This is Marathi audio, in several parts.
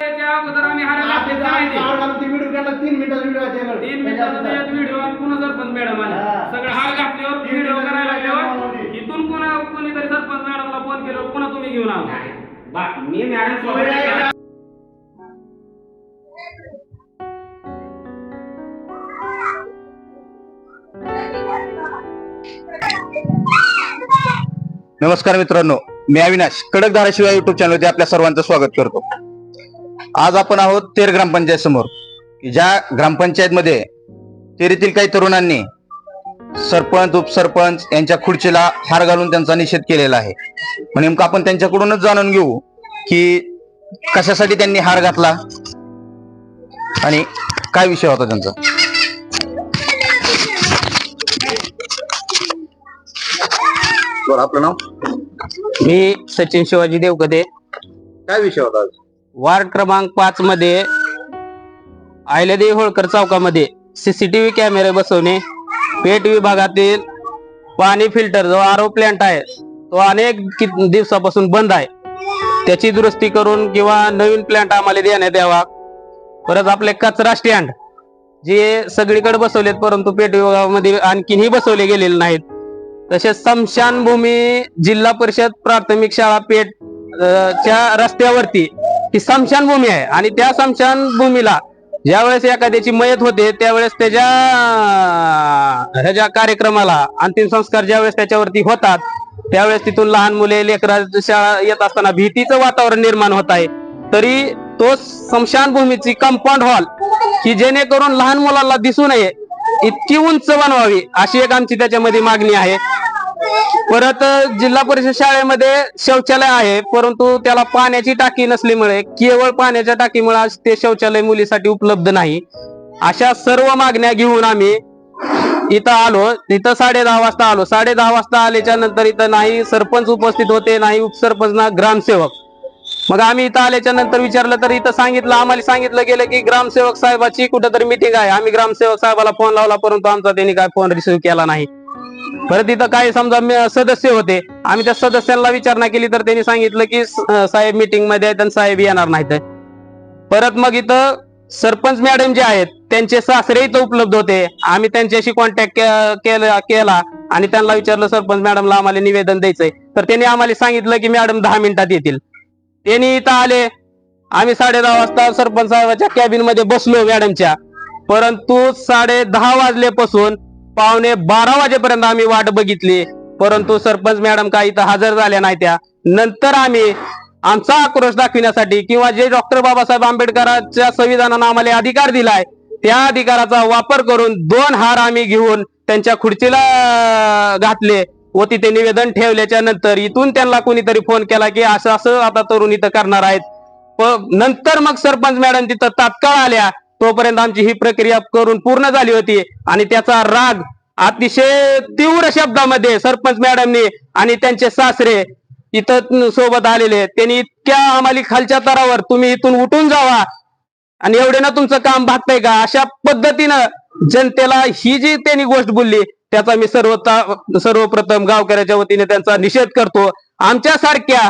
त्याच्या अगोदर आम्ही हार घातले आपले ते माहिती. हार घालून ते व्हिडिओ केला तीन मिनिटाचा व्हिडिओ आहे त्याच्याकडे. तीन मिनिटाचा त्याच्यात व्हिडिओ आणि पुन्हा सरपंच मॅडम आले. सगळं हार घातल्यावर तीन व्हिडिओ मिनिटाचा करायला व्हिडिओ लागल्यावर होती. इथून पुन्हा कोणीतरी सरपंच मॅडमला फोन केल्यावर पुन्हा तुम्ही घेऊन आला बा- मी मॅडम तुम्ही सोबत नाही- नमस्कार मित्रांनो मी अविनाश कडक धाराशिवाय युट्यूब चॅनलमध्ये आपल्या सर्वांचं स्वागत करतो आज आपण आहोत तेर ग्रामपंचायत समोर ज्या ग्रामपंचायत मध्ये तेरीतील काही तरुणांनी सरपंच उपसरपंच यांच्या खुर्चीला हार घालून त्यांचा निषेध केलेला आहे. नेमकं आपण त्यांच्याकडूनच जाणून घेऊ की कशासाठी त्यांनी हार घातला आणि काय विषय होता त्यांचा? आपलं नाव? मी सचिन शिवाजी देवकदे काय विषय होता आज? वार्ड क्रमांक पाच मध्ये अहिल्यादेवी होळकर चौकामध्ये सीसीटीव्ही कॅमेरे बसवणे. पेट विभागातील पाणी फिल्टर जो आरो प्लांट आहे तो अनेक दिवसापासून बंद आहे. त्याची दुरुस्ती करून किंवा नवीन प्लांट आम्हाला देण्यात यावा. परत आपले कचरा स्टँड जे सगळीकडे बसवलेत परंतु पेट विभागामध्ये आणखीनही बसवले गेलेले नाहीत. तसेच स्मशानभूमी जिल्हा परिषद प्राथमिक शाळा पेठ च्या रस्त्यावरती ही स्मशानभूमी आहे. आणि त्या स्मशानभूमीला ज्यावेळेस एखाद्याची मयत होते त्यावेळेस त्याच्या ह्याच्या कार्यक्रमाला अंतिम संस्कार ज्यावेळेस त्याच्यावरती होतात त्यावेळेस तिथून लहान मुले लेकरा शाळा येत असताना भीतीचं वातावरण निर्माण होत आहे. तरी तो स्मशानभूमीची कंपाऊंड हॉल की जेणेकरून लहान मुलांना दिसू नये इतकी उंच बनवावी अशी एक आमची त्याच्यामध्ये मागणी आहे. परत जिल्हा परिषद शाळेमध्ये शौचालय आहे परंतु त्याला पाण्याची टाकी नसल्यामुळे केवळ पाण्याच्या टाकीमुळे आज ते शौचालय मुलीसाठी उपलब्ध नाही. अशा सर्व मागण्या घेऊन आम्ही इथं आलो. इथं साडे दहा वाजता आलो. साडे दहा वाजता आल्याच्यानंतर इथं नाही सरपंच उपस्थित होते नाही उपसरपंच ना ग्रामसेवक. मग आम्ही इथं आल्याच्यानंतर विचारलं तर इथं सांगितलं आम्हाला सांगितलं गेलं की ग्रामसेवक साहेबाची कुठंतरी मिटिंग आहे. आम्ही ग्रामसेवक साहेबाला फोन लावला परंतु आमचा त्यांनी काय फोन रिसिव्ह केला नाही. परत इथं काही समजा सदस्य होते आम्ही त्या सदस्यांना विचारणा केली तर त्यांनी सांगितलं की साहेब मिटिंगमध्ये आहेत आणि साहेब येणार नाहीत. परत मग इथं सरपंच मॅडम जे आहेत त्यांचे सासरे इथं उपलब्ध होते. आम्ही त्यांच्याशी कॉन्टॅक्ट केला केला आणि त्यांना विचारलं सरपंच मॅडमला आम्हाला निवेदन द्यायचंय. तर त्यांनी आम्हाला सांगितलं की मॅडम दहा मिनिटात येतील. त्यांनी इथं आले. आम्ही साडे दहा वाजता सरपंच साहेबाच्या कॅबिनमध्ये बसलो मॅडमच्या परंतु साडे दहा वाजल्यापासून पावणे बारा वाजेपर्यंत आम्ही वाट बघितली. परंतु सरपंच मॅडम काही इथं हजर झाल्या नाही त्या. नंतर आम्ही आमचा आक्रोश दाखविण्यासाठी किंवा जे डॉक्टर बाबासाहेब आंबेडकरांच्या संविधानानं आम्हाला अधिकार दिलाय त्या अधिकाराचा वापर करून दोन हार आम्ही घेऊन त्यांच्या खुर्चीला घातले व तिथे निवेदन ठेवल्याच्या नंतर इथून त्यांना कोणीतरी फोन केला की असं असं आता तरुण इथं करणार आहेत. नंतर मग सरपंच मॅडम तिथं तात्काळ आल्या. तोपर्यंत आमची ही प्रक्रिया करून पूर्ण झाली होती. आणि त्याचा राग अतिशय तीव्र शब्दामध्ये सरपंच मॅडमनी आणि त्यांचे सासरे इथं सोबत आलेले त्यांनी इतक्या आम्हाला खालच्या तरावर तुम्ही इथून उठून जावा. आणि एवढे ना तुमचं काम भागतंय का? अशा पद्धतीनं जनतेला ही जी त्यांनी गोष्ट बोलली त्याचा मी सर्व सर्वप्रथम गावकऱ्याच्या वतीने त्यांचा निषेध करतो. आमच्यासारख्या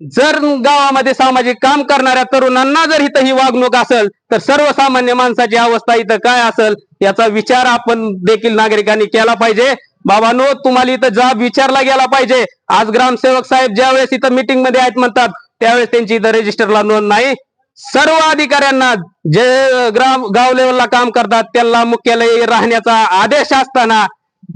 जर गावामध्ये सामाजिक काम करणाऱ्या तरुणांना जर इथं ही वागणूक असेल तर सर्वसामान्य माणसाची अवस्था इथं काय असेल याचा विचार आपण देखील नागरिकांनी केला पाहिजे. बाबांनो तुम्हाला इथं जाब विचारला गेला पाहिजे. आज ग्रामसेवक साहेब ज्यावेळेस इथं मीटिंगमध्ये आहेत म्हणतात त्यावेळेस त्यांची इथं रजिस्टरला नोंद नाही. सर्व अधिकाऱ्यांना जे ग्राम गाव लेवलला काम करतात त्यांना मुख्यालय राहण्याचा आदेश असताना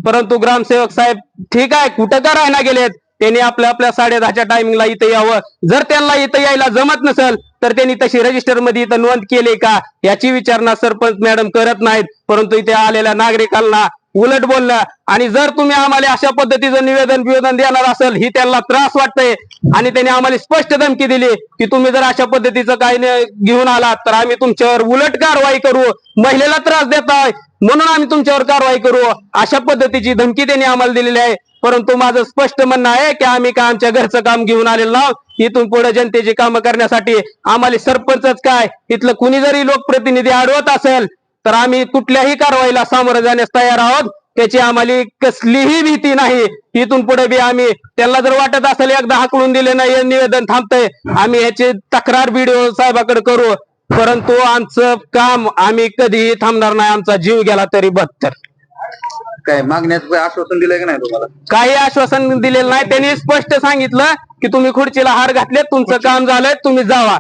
परंतु ग्रामसेवक साहेब ठीक आहे कुठं का राहायला गेलेत? त्यांनी आपल्या आपल्या साडे दहाच्या टायमिंगला इथं यावं. जर त्यांना इथं यायला जमत नसेल तर त्यांनी तशी रजिस्टरमध्ये इथं नोंद केली का? याची विचारणा सरपंच मॅडम करत नाहीत. परंतु इथे आलेल्या नागरिकांना उलट बोलला आणि जर तुम्ही आम्हाला अशा पद्धतीचं निवेदन बिवेदन देणार असेल ही त्यांना त्रास वाटतंय. आणि त्यांनी आम्हाला स्पष्ट धमकी दिली की तुम्ही जर अशा पद्धतीचं काही घेऊन आलात तर आम्ही तुमच्यावर उलट कारवाई करू. महिलेला त्रास देताय म्हणून आम्ही तुमच्यावर कारवाई करू. अशा पद्धतीची धमकी त्यांनी आम्हाला दिलेली आहे. परंतु माझं स्पष्ट म्हणणं आहे की आम्ही का आमच्या घरचं काम घेऊन आलेलो इथून पुढे जनतेची कामं करण्यासाठी आम्हाला सरपंचच काय इथलं कुणी जरी लोकप्रतिनिधी अडवत असेल तर आम्ही कुठल्याही कारवाईला सामोरं जाण्यास तयार आहोत. त्याची आम्हाला कसलीही भीती नाही. इथून पुढे बी आम्ही त्यांना जर वाटत असेल एकदा हाकलून दिले नाही हे निवेदन थांबतंय आम्ही याची तक्रार बीडीओ साहेबाकडे करू. परंतु आमचं काम आम्ही कधीही थांबणार नाही. आमचा जीव गेला तरी बदतर काय मागण्यात आश्वासन दिलंय का नाही तुम्हाला? काही आश्वासन दिलेलं नाही. त्यांनी स्पष्ट सांगितलं की तुम्ही खुर्चीला हार घातले तुमचं काम झालंय तुम्ही जावा.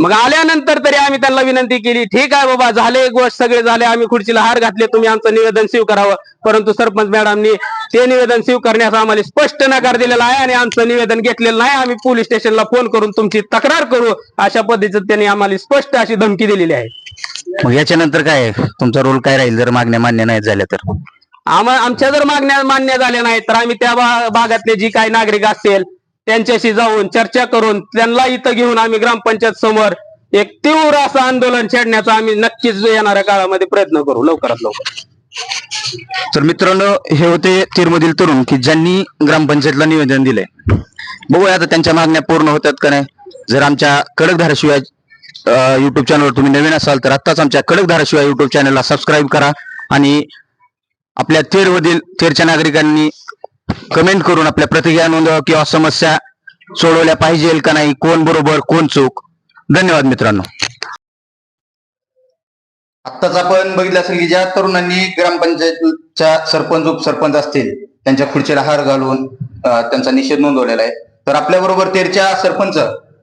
मग आल्यानंतर तरी आम्ही त्यांना विनंती केली ठीक आहे बाबा झाले गोष्ट सगळे झाले आम्ही खुर्चीला हार घातले तुम्ही आमचं निवेदन स्वीकारावं. परंतु सरपंच मॅडमनी ते निवेदन स्वीकारण्याचा आम्हाला स्पष्ट नकार दिलेला आहे आणि आमचं निवेदन घेतलेलं नाही. आम्ही पोलीस स्टेशनला फोन करून तुमची तक्रार करू अशा पद्धतीचं त्यांनी आम्हाला स्पष्ट अशी धमकी दिलेली आहे. मग याच्यानंतर काय? आहे? तुमचा रोल काय राहील? जर मागण्या मान्य नाही झाल्या तर? आमच्या जर मागण्या मान्य झाल्या नाही तर आम्ही त्या भागातले जी काही नागरिक असतील त्यांच्याशी जाऊन चर्चा करून त्यांना इथं घेऊन आम्ही ग्रामपंचायत समोर एक तीव्र असं आंदोलन छेडण्याचा आम्ही नक्कीच येणाऱ्या काळामध्ये प्रयत्न करू लवकरात लवकर. तर मित्रांनो हे होते तीरमधील तरुण की ज्यांनी ग्रामपंचायतला निवेदन दिलंय. बघूया आता त्यांच्या मागण्या पूर्ण होतात का नाही. जर आमच्या कडक धाराशिवाय युट्यूब चॅनलवर तुम्ही नवीन असाल तर आत्ताच आमच्या कडक धाराशिवाय युट्यूब चॅनलला सबस्क्राईब करा आणि आपल्या तेरमधील तेरच्या नागरिकांनी कमेंट करून आपल्या प्रतिक्रिया नोंदवा किंवा समस्या सोडवल्या पाहिजे का नाही कोण बरोबर कोण चूक? धन्यवाद मित्रांनो. आत्ताच आपण बघितलं असेल की ज्या तरुणांनी ग्रामपंचायतच्या सरपंच उपसरपंच असतील त्यांच्या खुर्चीला हार घालून त्यांचा निषेध नोंदवलेला आहे. तर आपल्या बरोबर तेरच्या सरपंच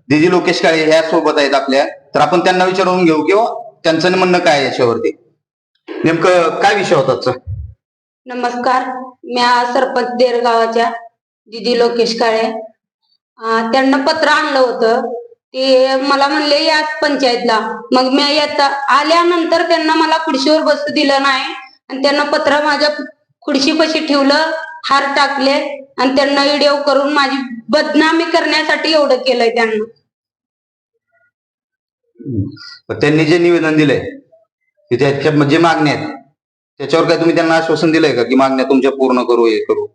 दिदी लोकेश काळे ह्या सोबत आहेत आपल्या. तर आपण त्यांना विचारून घेऊ किंवा त्यांचं म्हणणं काय याच्यावरती? नेमकं काय विषय होता नमस्कार मी आज सरपंच देर गावाच्या दिदी लोकेश काळे. त्यांना पत्र आणलं होतं. ते मला म्हणले याच पंचायतला. मग मी येता आल्यानंतर त्यांना मला खुडशीवर बसू दिलं नाही. आणि त्यांना पत्र माझ्या खुडशीपाशी ठेवलं हार टाकले. आणि त्यांना व्हिडिओ करून माझी बदनामी करण्यासाठी एवढं केलंय त्यांना. त्यांनी जे निवेदन दिलंय म्हणजे त्याच्या आहेत त्याच्यावर काय तुम्ही त्यांना आश्वासन दिलंय का? की मागण्या तुमच्या पूर्ण करू हे करू?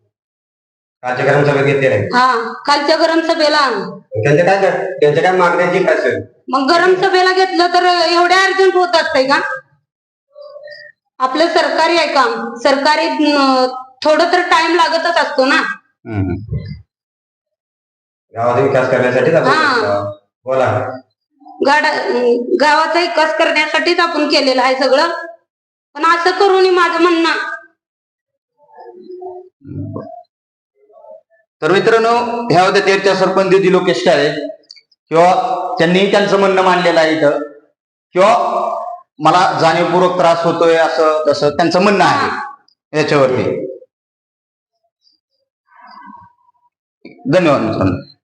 हा कालच्या गरम सभेला त्यांच्या काय त्यांच्या काय मागण्याची काय असेल मग गरम सभेला घेतलं तर एवढ्या अर्जंट होत असतंय का? आपलं सरकारी आहे काम. सरकारी थोडं तर टाइम लागतच असतो ना. हम्म. गावाचा विकास करण्यासाठी हा. बोला. गाडा गावाचा विकास करण्यासाठीच आपण केलेलं आहे सगळं. पण असं करून माझं म्हणणं. तर मित्रांनो ह्या होत्या तेरच्या सरपंच दिदी लोकेश काळे. किंवा त्यांनी त्यांचं म्हणणं मांडलेलं आहे इथं. किंवा मला जाणीवपूर्वक त्रास होतोय असं तसं त्यांचं म्हणणं आहे याच्यावरती. धन्यवाद मित्रांनो.